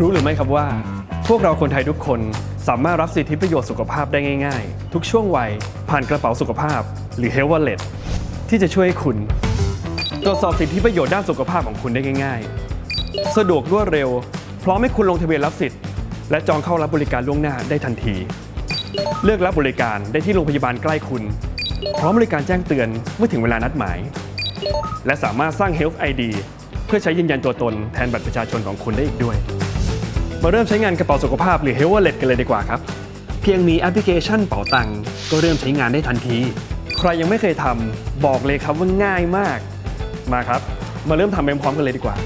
รู้หรือไม่ครับว่า พวกเราคนไทยทุกคนสามารถรับสิทธิประโยชน์สุขภาพได้ง่ายๆ ทุกช่วงวัยผ่านกระเป๋าสุขภาพ หรือ Health Wallet ที่จะช่วยให้คุณ ตรวจสอบสิทธิประโยชน์ด้านสุขภาพของคุณได้ง่าย ๆ สะดวกรวดเร็ว พร้อมให้คุณลงทะเบียนรับสิทธิ์และจองเข้ารับบริการล่วงหน้าได้ทันที เลือกรับบริการได้ที่โรงพยาบาลใกล้คุณ พร้อมบริการแจ้งเตือนเมื่อถึงเวลานัดหมาย และสามารถสร้าง Health ID เพื่อใช้ยืนยันตัวตนแทนบัตรประชาชนของคุณได้อีกด้วย มาเริ่มใช้งานกระเป๋าสุขภาพหรือ Health Wallet กันเลยดีกว่าครับ เพียงมีแอปพลิเคชันเป๋าตังก็เริ่มใช้งานได้ทันที ใครยังไม่เคยทำบอกเลยครับว่าง่ายมาก มาครับ มาเริ่มทำพร้อมกันเลยดีกว่า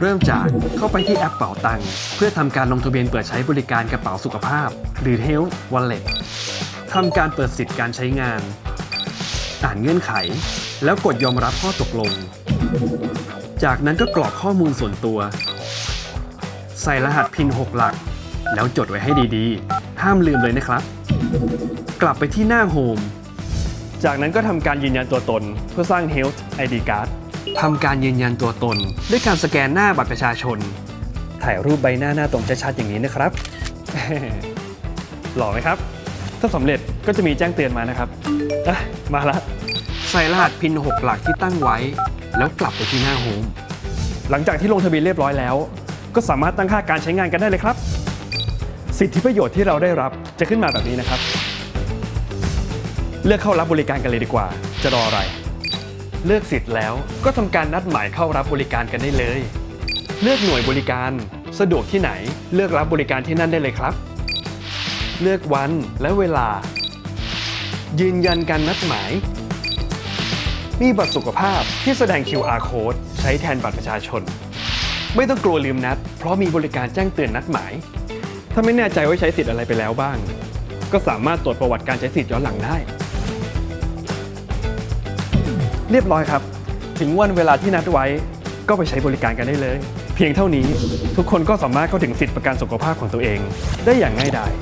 เริ่มจากเข้าไปที่แอปเป๋าตังเพื่อทำการลงทะเบียนเปิดใช้บริการกระเป๋าสุขภาพ หรือ Health Wallet ทำการเปิดสิทธิ์การใช้งาน อ่านเงื่อนไข แล้วกดยอมรับข้อตกลง จากนั้นก็กรอกข้อมูลส่วนตัว ใส่รหัสพิน 6 หลัก แล้วจดไว้ให้ดีๆ ห้ามลืมเลยนะครับ กลับไปที่หน้าโฮม จากนั้นก็ทำการยืนยันตัวตนเพื่อสร้าง Health ID Card ทำการยืนยันตัวตน ด้วยการสแกนหน้าบัตรประชาชน ถ่ายรูปใบหน้าหน้าตรงชัดๆอย่างนี้นะครับ หล่อไหมครับ ถ้าสำเร็จก็จะมีแจ้งเตือนมานะครับอะมาละ ใส่รหัสพิน 6 หลักที่ตั้งไว้ แล้วกลับไปที่หน้าโฮม หลังจากที่ลงทะเบียนเรียบร้อยแล้ว ก็สามารถตั้งค่าการใช้งานกันได้เลยครับ สิทธิประโยชน์ที่เราได้รับจะขึ้นมาแบบนี้นะครับ เลือกเข้ารับบริการกันเลยดีกว่า จะรออะไร เลือกสิทธิ์แล้วก็ทำการนัดหมายเข้ารับบริการกันได้เลย เลือกหน่วยบริการ สะดวกที่ไหน เลือกรับบริการที่นั่นได้เลยครับ เลือกวันและเวลา ยืนยันการนัดหมายมีบัตรสุขภาพที่แสดง QR code ใช้แทนบัตรประชาชน ไม่ต้องกลัวลืมนัด เพราะมีบริการแจ้งเตือนนัดหมาย ถ้าไม่แน่ใจว่าใช้สิทธิ์อะไรไปแล้วบ้าง ก็สามารถตรวจประวัติการใช้สิทธิ์ย้อนหลังได้ เรียบร้อยครับ ถึงวันเวลาที่นัดไว้ก็ไปใช้บริการกันได้เลย เพียงเท่านี้ทุกคนก็สามารถเข้าถึงสิทธิประกันสุขภาพของตัวเอง ได้อย่างง่ายดาย